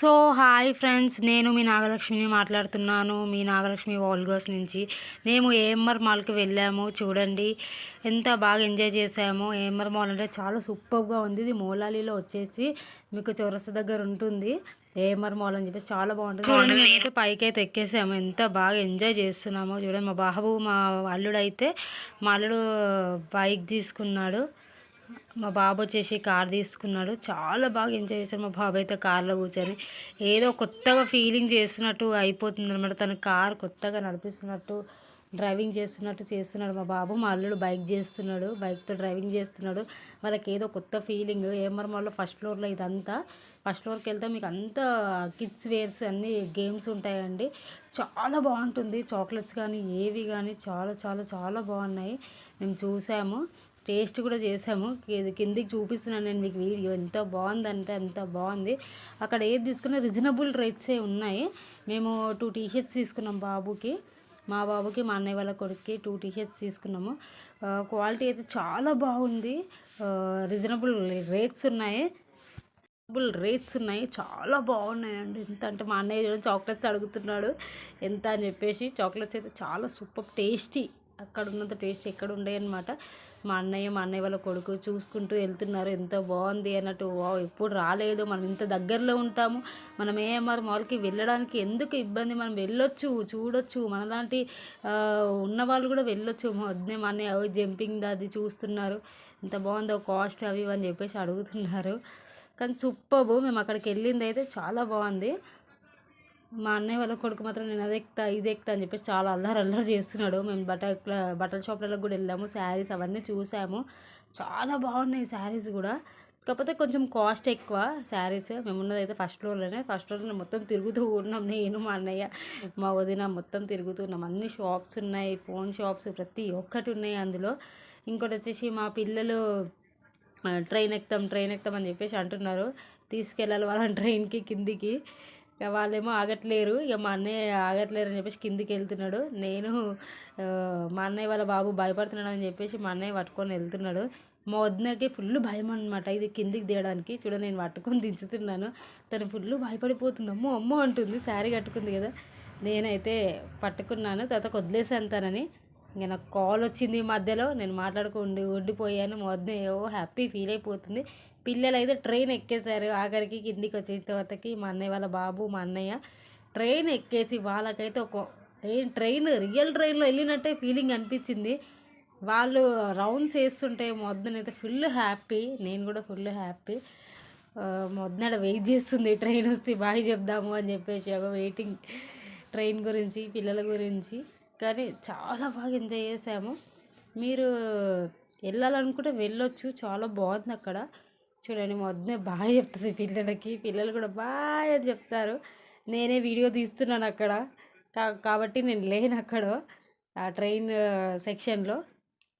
So hi friends నేను మీ నాగలక్ష్మిని మాట్లాడుతున్నాను. మీ నాగలక్ష్మి వాల్గర్స్ నుంచి. మేము ఏఎంఆర్ మాల్కి వెళ్ళాము చూడండి. ఎంత బాగా ఎంజాయ్ చేసామో ఏఎంఆర్ మాల్ అంటే చాలా సూపర్గా ఉంది. ఇది మోలాలిలో వచ్చేసి మీకు చౌరస్తా దగ్గర ఉంటుంది. ఏఎంఆర్ మాల్ అని చెప్పేసి చాలా బాగుంటుంది. చూడండి. మేమైతే పైకి అయితే ఎక్కేసాము. ఎంత బాగా ఎంజాయ్ చేస్తున్నామో చూడండి. మా బాబు మా అల్లుడు అయితే మా అల్లుడు బైక్ తీసుకున్నాడు. మా బాబు వచ్చేసి కార్ తీసుకున్నాడు. చాలా బాగా ఎంజాయ్ చేశారు మా బాబు అయితే కార్లో కూర్చొని ఏదో కొత్తగా ఫీలింగ్ చేస్తున్నట్టు అయిపోతుంది అనమాట తన కార్ కొత్తగా నడిపిస్తున్నట్టు డ్రైవింగ్ చేస్తున్నట్టు చేస్తున్నాడు మా బాబు. మా అల్లుడు బైక్ చేస్తున్నాడు. బైక్తో డ్రైవింగ్ చేస్తున్నాడు. వాళ్ళకి ఏదో కొత్త ఫీలింగ్ ఏమర్ మాల్లో ఫస్ట్ ఫ్లోర్లో ఇదంతా? ఫస్ట్ ఫ్లోర్కి వెళ్తే మీకు అంతా కిడ్స్ వేర్స్ అన్ని గేమ్స్ ఉంటాయండి. చాలా బాగుంటుంది. చాక్లెట్స్ కానీ ఏవి కానీ చాలా చాలా చాలా బాగున్నాయి. మేము చూసాము. టేస్ట్ కూడా చేసాము. కిందికి చూపిస్తున్నాను నేను మీకు వీడియో. ఎంత బాగుందంటే అంత బాగుంది. అక్కడ ఏది తీసుకున్నా రీజనబుల్ రేట్సే ఉన్నాయి. మేము టూ టీ షర్ట్స్ తీసుకున్నాం బాబుకి. మా బాబుకి మా అన్నయ్య వాళ్ళ కొడుక్కి టూ టీ షర్ట్స్ తీసుకున్నాము క్వాలిటీ అయితే చాలా బాగుంది. రీజనబుల్ రేట్స్ ఉన్నాయి. రీజనబుల్ రేట్స్ ఉన్నాయి. చాలా బాగున్నాయండి. ఎంత అంటే మా అన్నయ్య చూడండి చాక్లెట్స్ అడుగుతున్నాడు. ఎంత అని చెప్పేసి. చాక్లెట్స్ అయితే చాలా సూపర్ టేస్టీ. అక్కడ ఉన్నంత టేస్ట్ ఎక్కడ ఉండే అనమాట మా అన్నయ్య మా అన్నయ్య వాళ్ళ కొడుకు చూసుకుంటూ వెళ్తున్నారు. ఎంత బాగుంది అన్నట్టు వావ్ ఎప్పుడు రాలేదు. మనం ఇంత దగ్గరలో ఉంటాము. మనం ఏఎంఆర్ మాల్కి వెళ్ళడానికి ఎందుకు ఇబ్బంది? మనం వెళ్ళొచ్చు చూడొచ్చు. మనలాంటి ఆ, ఉన్న వాళ్ళు కూడా వెళ్ళొచ్చు. వద్దే మా అన్నయ్య అవి జంపింగ్ అది చూస్తున్నారు. ఎంత బాగుందో కాస్ట్ అవి అని చెప్పేసి అడుగుతున్నారు. కానీ సూపర్బు మేము అక్కడికి వెళ్ళింది అయితే చాలా బాగుంది. మా అన్నయ్య వాళ్ళ కొడుకు మాత్రం నేను అది ఎక్కుతా ఇది ఎక్కుతా అని చెప్పేసి చాలా అల్లరి అల్లరి చేస్తున్నాడు. మేము బట్టల బట్టల షాప్లలో కూడా వెళ్ళాము శారీస్ అవన్నీ చూసాము. చాలా బాగున్నాయి శారీస్ కూడా. కాకపోతే కొంచెం కాస్ట్ ఎక్కువ శారీస్. మేము ఉన్నదైతే ఫస్ట్ ఫ్లోర్లోనే. ఫస్ట్ ఫ్లోర్లో మొత్తం తిరుగుతూ ఉన్నాం. నేను మా అన్నయ్య మా వదిన మొత్తం తిరుగుతూ ఉన్నాం. అన్ని షాప్స్ ఉన్నాయి ఫోన్ షాప్స్ ప్రతి ఒక్కటి ఉన్నాయి అందులో. ఇంకోటి వచ్చేసి మా పిల్లలు ట్రైన్ ఎక్కుతాం ట్రైన్ ఎక్కుతాం అని చెప్పేసి అంటున్నారు. తీసుకెళ్ళాలి వాళ్ళని ట్రైన్కి కిందికి. ఇక వాళ్ళేమో ఆగట్లేరు. ఇక మా అన్నయ్య ఆగట్లేరు అని చెప్పేసి కిందికి వెళ్తున్నాడు నేను మా అన్నయ్య వాళ్ళ బాబు భయపడుతున్నాడు అని చెప్పేసి మా అన్నయ్య పట్టుకొని వెళ్తున్నాడు. మా వదినకి ఫుల్ భయం అనమాట ఇది కిందికి దిగడానికి. చూడ నేను పట్టుకొని దించుతున్నాను. తను ఫుల్ భయపడిపోతుంది. అమ్మో అమ్మో అంటుంది. శారీ కట్టుకుంది కదా. నేనైతే పట్టుకున్నాను. తర్వాత వదిలేసాను తనని. ఇంకా నాకు కాల్ వచ్చింది ఈ మధ్యలో. నేను మాట్లాడుకుండి ఉండిపోయాను. మా వదిన ఏవో హ్యాపీ ఫీల్ అయిపోతుంది. పిల్లలు అయితే ట్రైన్ ఎక్కేశారు ఆఖరికి కిందికి వచ్చిన తర్వాతకి మా అన్నయ్య వాళ్ళ బాబు మా అన్నయ్య ట్రైన్ ఎక్కేసి వాళ్ళకైతే ఒక ఏం ట్రైన్ రియల్ ట్రైన్లో వెళ్ళినట్టే ఫీలింగ్ అనిపించింది. వాళ్ళు రౌండ్స్ వేస్తుంటే మొద్దునైతే ఫుల్ హ్యాపీ నేను కూడా ఫుల్ హ్యాపీ. మొద్దునాడ వెయిట్ చేస్తుంది ట్రైన్ వస్తే బాయ్ చెప్దాము అని చెప్పేసి ఒక వెయిటింగ్ ట్రైన్ గురించి పిల్లల గురించి. కానీ చాలా బాగా ఎంజాయ్ చేసాము మీరు వెళ్ళాలనుకుంటే వెళ్ళొచ్చు చాలా బాగుంది అక్కడ. చూడండి మొదనే బాగా చెప్తుంది పిల్లలకి. పిల్లలు కూడా బాగా చెప్తారు. నేనే వీడియో తీస్తున్నాను అక్కడ. కాబట్టి నేను లేను అక్కడ ఆ ట్రైన్ సెక్షన్లో.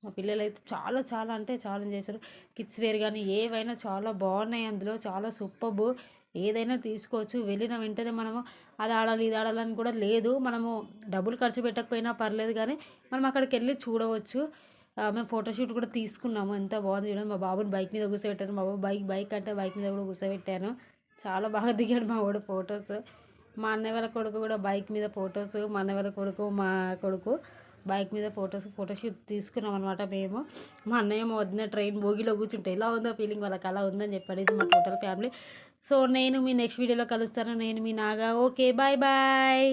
మా పిల్లలు అయితే చాలా చాలా అంటే చాలా చేశారు. కిడ్స్ వేర్ కానీ ఏవైనా చాలా బాగున్నాయి అందులో చాలా సూపర్బ్. ఏదైనా తీసుకోవచ్చు. వెళ్ళిన వెంటనే మనము అది ఆడాలి ఇది ఆడాలని కూడా లేదు. మనము డబ్బులు ఖర్చు పెట్టకపోయినా పర్లేదు కానీ మనం అక్కడికి వెళ్ళి చూడవచ్చు. మేము ఫోటోషూట్ కూడా తీసుకున్నాము. ఎంత బాగుంది చూడండి. మా బాబుని బైక్ మీద కూర్చోబెట్టాను. మా బాబు బైక్ బైక్ అంటే బైక్ మీద కూడా కూర్చోబెట్టాను. చాలా బాగా దిగాడు మా వాడు ఫొటోస్ మా అన్నయ్య వాళ్ళ కొడుకు కూడా బైక్ మీద ఫొటోస్ మా అన్నయ్య వాళ్ళ కొడుకు మా కొడుకు బైక్ మీద ఫొటోస్ ఫోటోషూట్ తీసుకున్నాం అనమాట మేము. మా అన్నయ్య మా వదిన ట్రైన్ భోగిలో కూర్చుంటే ఎలా ఉందో ఫీలింగ్ వాళ్ళకి అలా ఉందని చెప్పాడు. ఇది మా టోటల్ ఫ్యామిలీ సో నేను మీ నెక్స్ట్ వీడియోలో కలుస్తాను. నేను మీ నాగా. Okay bye bye